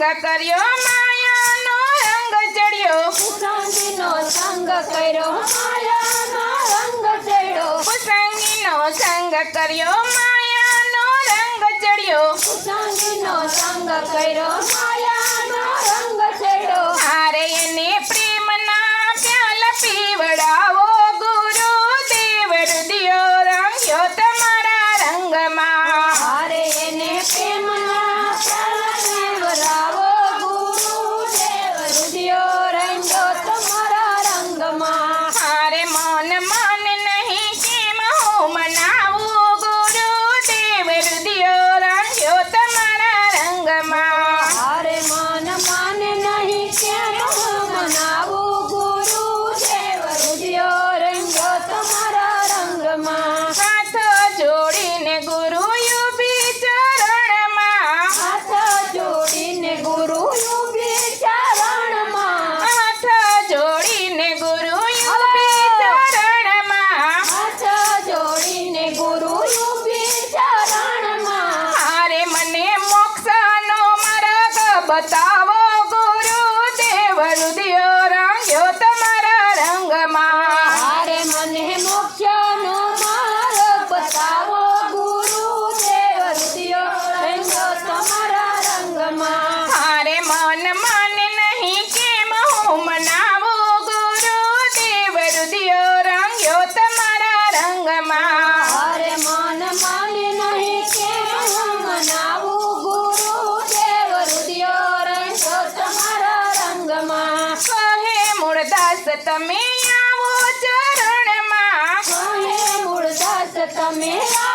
સંગ કર્યો માયાનો રંગ ચડ્યો. કુસંગીનો સંગ કર્યો માયાનો રંગ ચડ્યો. કુસંગીનો સંગ કર્યો માયાનો રંગ ચડ્યો. કુસંગીનો સંગ કર્યો માયા તમે આવો ચરણમાં. મૂળ દાસ તમે આવો